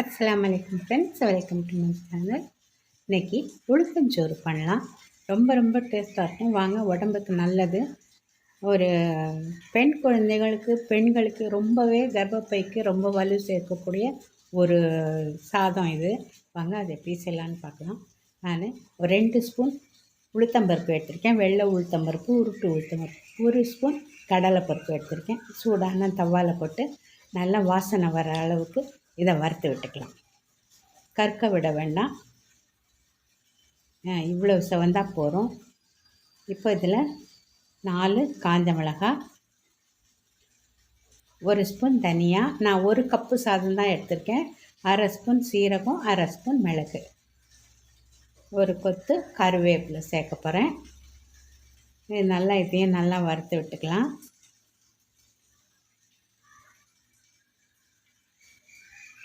அஸ்லாம் வலைக்கம் friends welcome to my channel இன்றைக்கி உளுத்தஞ்சோறு பண்ணலாம். ரொம்ப ரொம்ப டேஸ்ட்டாக இருக்கும். வாங்க உடம்புக்கு நல்லது. ஒரு பெண் குழந்தைகளுக்கு பெண்களுக்கு ரொம்பவே கர்ப்பப்பைக்கு ரொம்ப வலு சேர்க்கக்கூடிய ஒரு சாதம் இது. வாங்க அதை எப்படி செய்யலான்னு பார்க்கலாம். நான் ஒரு ரெண்டு ஸ்பூன் உளுத்தம்பருப்பு எடுத்திருக்கேன். வெள்ளை உளுத்தம்பருப்பு உருட்டு உளுத்தம்பருப்பு ஒரு ஸ்பூன் கடலைப்பருப்பு எடுத்திருக்கேன். சூடான தவாலை போட்டு நல்லா வாசனை வர அளவுக்கு இதை வறுத்து விட்டுக்கலாம். கற்க விட வேண்டாம். இவ்வளோ செவந்தால் போகிறோம் இப்போ இதில் நாலு காஞ்ச மிளகாய் ஒரு ஸ்பூன் தனியாக நான் ஒரு கப்பு சாதம் தான் எடுத்திருக்கேன். அரை ஸ்பூன் சீரகம் அரை ஸ்பூன் மிளகு. ஒரு கொத்து கருவேப்பிலை சேர்க்க போகிறேன். இது நல்லா இதையும் நல்லா வறுத்து விட்டுக்கலாம்.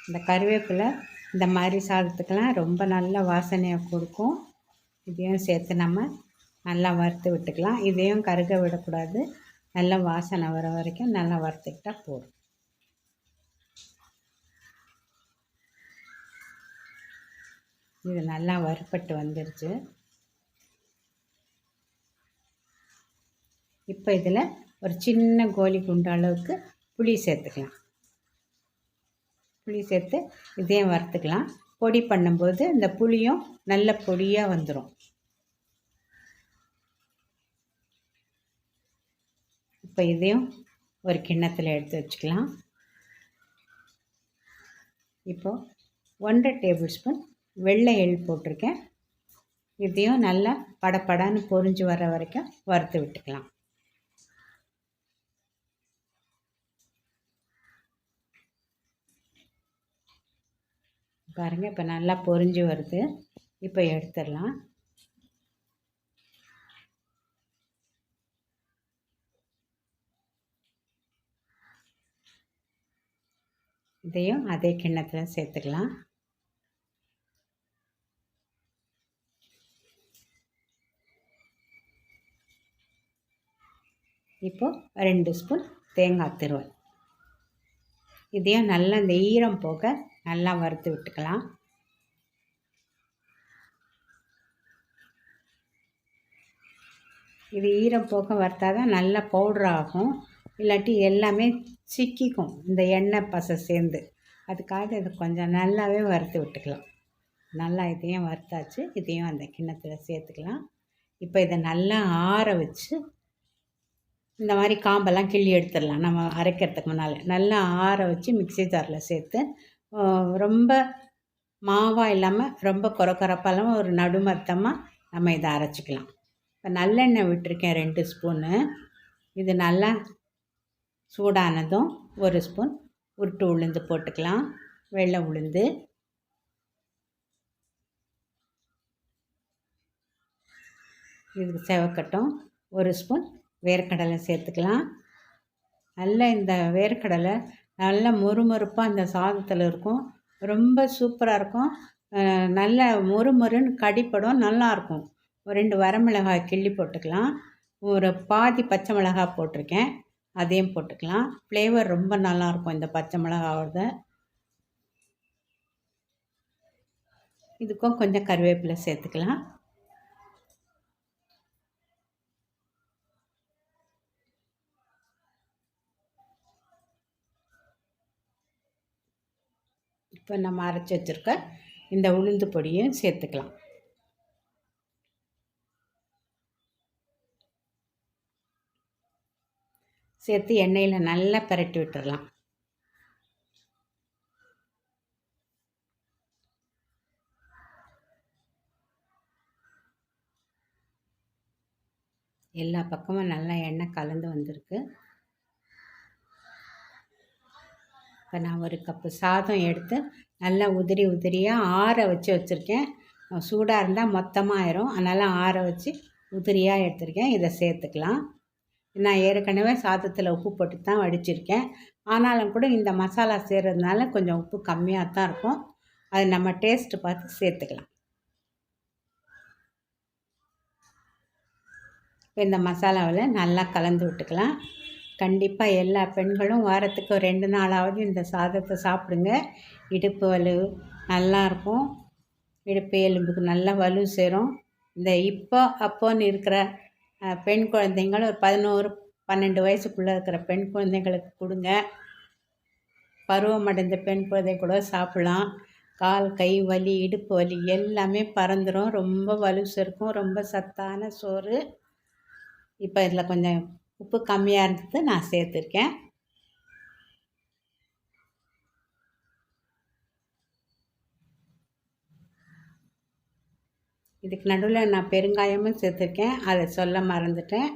இந்த கருவேப்பிலை இந்த மாதிரி சாதத்துக்கெல்லாம் ரொம்ப நல்ல வாசனையை கொடுக்கும். இதையும் சேர்த்து நம்ம நல்லா வறுத்து விட்டுக்கலாம். இதையும் கருக விடக்கூடாது. நல்லா வாசனை வர வரைக்கும் நல்லா வறுத்துக்கிட்டால் போதும். இது நல்லா வறுப்பட்டு வந்துருச்சு. இப்போ இதில் ஒரு சின்ன கோழி குண்டு அளவுக்கு புளி சேர்த்துக்கலாம். புளி சேர்த்து இதையும் வறுத்துக்கலாம். பொடி பண்ணும்போது இந்த புளியும் நல்ல பொடியாக வந்துடும் இப்போ இதையும் ஒரு கிண்ணத்தில் எடுத்து வச்சுக்கலாம். இப்போது ஒன்றரை டேபிள் ஸ்பூன் வெள்ளை எள் போட்டிருக்கேன். இதையும் நல்லா படப்படான்னு பொறிஞ்சு வர வரைக்கும் வறுத்து விட்டுக்கலாம். பாருங்கள் இப்போ நல்லா பொரிஞ்சு வருது. இப்போ எடுத்துடலாம். இதையும் அதே கிண்ணத்தில் சேர்த்துக்கலாம். இப்போது ரெண்டு ஸ்பூன் தேங்காய் திருவல். இதையும் நல்லா இந்த ஈரம் போக நல்லா வறுத்து விட்டுக்கலாம். இது ஈரம் வறுத்தாதான் வறுத்தா தான் நல்லா பவுடர் ஆகும். இல்லாட்டி எல்லாமே சிக்கிக்கும் இந்த எண்ணெய் பசை சேர்ந்து. அதுக்காக இது கொஞ்சம் நல்லாவே வறுத்து விட்டுக்கலாம். நல்லா இதையும் வறுத்தாச்சு இதையும் அந்த கிண்ணத்தில் சேர்த்துக்கலாம். இப்போ இதை நல்லா ஆற வச்சு இந்த மாதிரி காம்பெல்லாம் கிள்ளி எடுத்துடலாம். நம்ம அரைக்கிறதுக்கு முன்னால். நல்லா ஆற வச்சு மிக்சி ஜாரில் சேர்த்து ரொம்ப மாவாக இல்லாமல் ரொம்ப குறை குறைப்பாக ஒரு நடுமத்தமாக நம்ம இதை அரைச்சிக்கலாம். இப்போ நல்லெண்ணெய் விட்டுருக்கேன் ரெண்டு ஸ்பூனு. இது நல்லா சூடானதும் ஒரு ஸ்பூன் உருட்டு உளுந்து போட்டுக்கலாம். வெள்ளை உளுந்து. இதுக்கு செவக்கட்டும். ஒரு ஸ்பூன் வேர்க்கடலை சேர்த்துக்கலாம். நல்ல இந்த வேர்க்கடலை நல்ல மொறுமொறுப்பாக அந்த சாதத்தில் இருக்கும். ரொம்ப சூப்பராக இருக்கும். நல்ல மொறு மொறுன்னு கடிப்படும் நல்லாயிருக்கும் ஒரு ரெண்டு வரமிளகாய் கிள்ளி போட்டுக்கலாம். ஒரு பாதி பச்சை மிளகாய் போட்டிருக்கேன். அதையும் போட்டுக்கலாம். ஃப்ளேவர் ரொம்ப நல்லாயிருக்கும் இந்த பச்சை மிளகாவோட. இதுக்கும் கொஞ்சம் கருவேப்பிலை சேர்த்துக்கலாம். இப்போ நம்ம அரைச்சி வச்சுருக்க இந்த உளுந்து பொடியும் சேர்த்துக்கலாம். சேர்த்து எண்ணெயில் நல்லா பரட்டி விட்டுடலாம் எல்லா பக்கமும் நல்லா எண்ணெய் கலந்து வந்திருக்கு. இப்போ நான் ஒரு கப்பு சாதம் எடுத்து நல்லா உதிரி உதிரியாக ஆற வச்சு வச்சுருக்கேன். சூடாக இருந்தால் மொத்தமாக ஆயிரும். அதனால் ஆற வச்சு உதிரியாக எடுத்திருக்கேன். இதை சேர்த்துக்கலாம். நான் ஏற்கனவே சாதத்தில் உப்பு போட்டு தான் வடிச்சிருக்கேன். ஆனாலும் கூட இந்த மசாலா சேர்கிறதுனால கொஞ்சம் உப்பு கம்மியாக தான் இருக்கும். அது நம்ம டேஸ்ட்டு பார்த்து சேர்த்துக்கலாம். இப்போ இந்த மசாலாவில் நல்லா கலந்து விட்டுக்கலாம். கண்டிப்பாக எல்லா பெண்களும் வாரத்துக்கு ஒரு ரெண்டு நாளாவது இந்த சாதத்தை சாப்பிடுங்க. இடுப்பு வலு நல்லாயிருக்கும் இடுப்பு எலும்புக்கு நல்லா வலு சேரும். இந்த இப்போ அப்போன்னு இருக்கிற பெண் குழந்தைங்கள் ஒரு பதினோரு பன்னெண்டு வயசுக்குள்ளே இருக்கிற பெண் குழந்தைங்களுக்கு கொடுங்க. பருவமடைந்த பெண் குழந்தை கூட சாப்பிட்லாம். கால் கை வலி இடுப்பு வலி எல்லாமே பறந்துடும் ரொம்ப வலு சேர்க்கும். ரொம்ப சத்தான சோறு. இப்போ இதில் கொஞ்சம் உப்பு கம்மியாக இருந்தது நான் சேர்த்துருக்கேன். இதுக்கு நடுவில் நான் பெருங்காயமும் சேர்த்துருக்கேன். அதை சொல்ல மறந்துட்டேன்.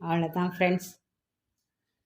அவ்வளோதான் ஃப்ரெண்ட்ஸ்